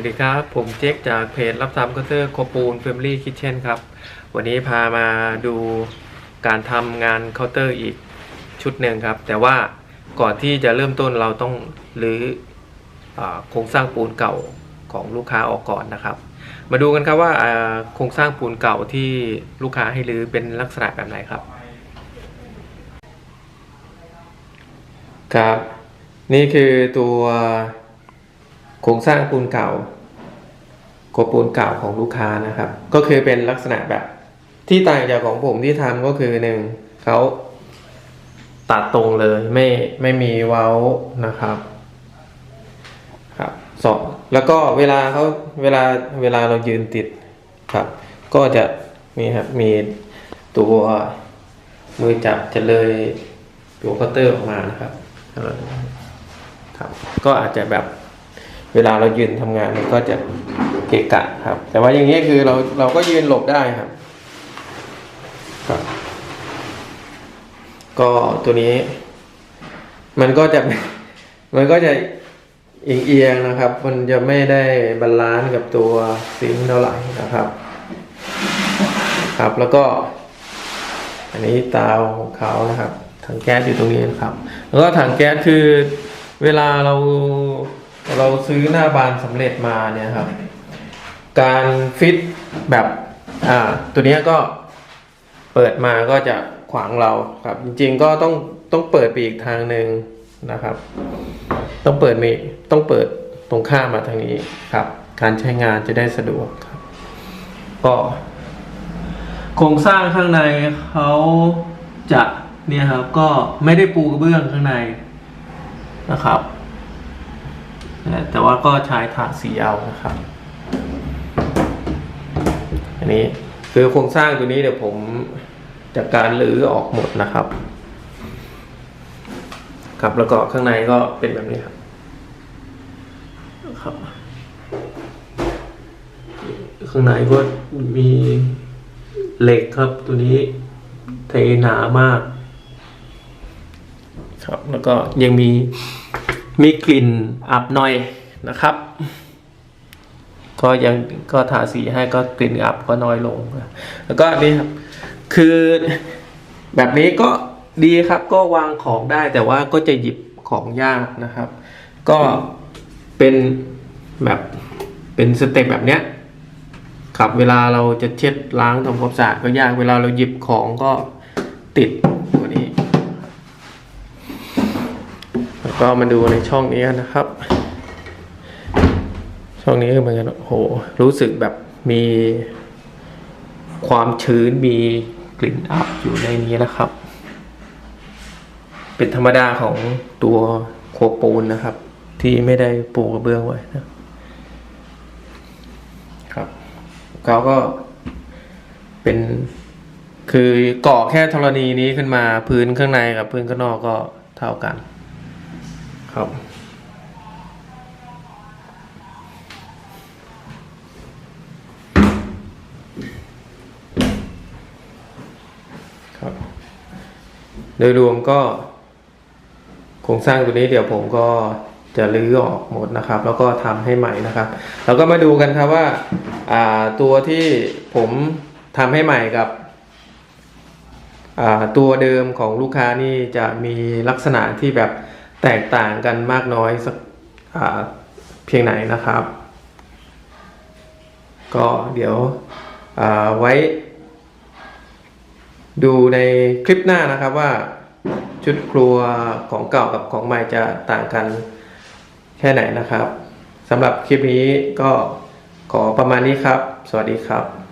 วัสดีครับ ผมเจ๊กจากเพจรับทำเคาน์เตอร์โคปูน Family Kitchen ครับ วันนี้พามาดูการทำงานเคาน์เตอร์อีกชุดหนึ่งครับ แต่ว่าก่อนที่จะเริ่มต้นเราต้องรื้ออโครงสร้างปูนเก่าของลูกค้าออกก่อนนะครับ มาดูกันครับว่าโครงสร้างปูนเก่าที่ลูกค้าให้รื้อเป็นลักษณะแบบไหนครับ ครับ นี่คือตัว โครงสร้างปูนเก่าโครปูนเก่าของลูกค้านะครับ ก็คือเป็นลักษณะแบบที่ต่างจากของผมที่ทำก็คือหนึ่งเขาตัดตรงเลยไม่ไม่มีเว้านะครับครับสองแล้วก็เวลาเขาเวลาเวลาเรายืนติดครับ ก็จะมีครับมีตัวมือจับจะเลยตัวคัตเตอร์ออกมานะครับครับ ก็อาจจะแบบ เวลาเรายืนทำงานมันก็จะเกะกะครับ แต่ว่าอย่างนี้คือเราเราก็ยืนหลบได้ครับครับ ก็ตัวนี้ มันก็จะมันก็จะเอียงๆนะครับ มันจะไม่ได้บาลานซ์กับตัวซิงเท่าไหร่นะครับ ครับแล้วก็ อันนี้ตาของเขานะครับถังแก๊สอยู่ตรงนี้นะครับ แล้วก็ถังแก๊สคือเวลาเรา ซื้อหน้าบานสำเร็จมาเนี่ยครับ การฟิตแบบอ่าตัวนี้ก็เปิดมาก็จะขวางเราครับ จริงๆก็ต้องต้องเปิดไปอีกทางหนึ่งนะครับ ต้องเปิดมีต้องเปิดตรงข้ามมาทางนี้ครับ การใช้งานจะได้สะดวกครับก็โครงสร้างข้างในเขาจะเนี่ยครับก็ไม่ได้ปูกระเบื้องข้างในนะครับ แต่ว่าก็ใช้ถาดสีเอานะครับ อันนี้คือโครงสร้างตัวนี้เดี๋ยวผมจากการรื้อออกหมดนะครับ ครับแล้วก็ข้างในก็เป็นแบบนี้ครับครับ ข้างในก็มีเหล็กครับตัวนี้เทหนามาก ครับแล้วก็ยังมี มีกลิ่นอับหน่อยนะครับ ก็ยังก็ทาสีให้ก็กลิ่นอับก็น้อยลง แล้วก็นนี่ครับคือแบบนี้ก็ดีครับก็วางของได้แต่ว่าก็จะหยิบของยากนะครับ ก็เป็นแบบเป็นสเต็ปแบบเนี้ยครับเวลาเราจะเช็ดล้างทำความสะอาดก็ยากเวลาเราหยิบของก็ติด ก็มาดูในช่องนี้นนะครับ ช่องนี้ก็เหมือนกันโอ้โหรู้สึกแบบมีความชื้นมีกลิ่นอับอยู่ในนี้นะครับ เป็นธรรมดาของตัวโคปูนนะครับ ที่ไม่ได้ปูกระเบื้องไว้นะครับเขาก็เป็นคือก่อแค่ธรณีนี้ขึ้นมาพื้นข้างในกับพื้นข้างนอกก็เท่ากัน ครับ ครับ โดยรวมก็โครงสร้างตัวนี้เดี๋ยวผมก็จะรื้อออกหมดนะครับ แล้วก็ทำให้ใหม่นะครับ แล้วก็มาดูกันครับว่าตัวที่ผมทำให้ใหม่กับตัวเดิมของลูกค้านี่จะมีลักษณะที่แบบ แตกต่างกันมากน้อยสักเพียงไหนนะครับ ก็เดี๋ยวไว้ดูในคลิปหน้านะครับว่าชุดครัวของเก่ากับของใหม่จะต่างกันแค่ไหนนะครับสำหรับคลิปนี้ก็ขอประมาณนี้ครับ สวัสดีครับ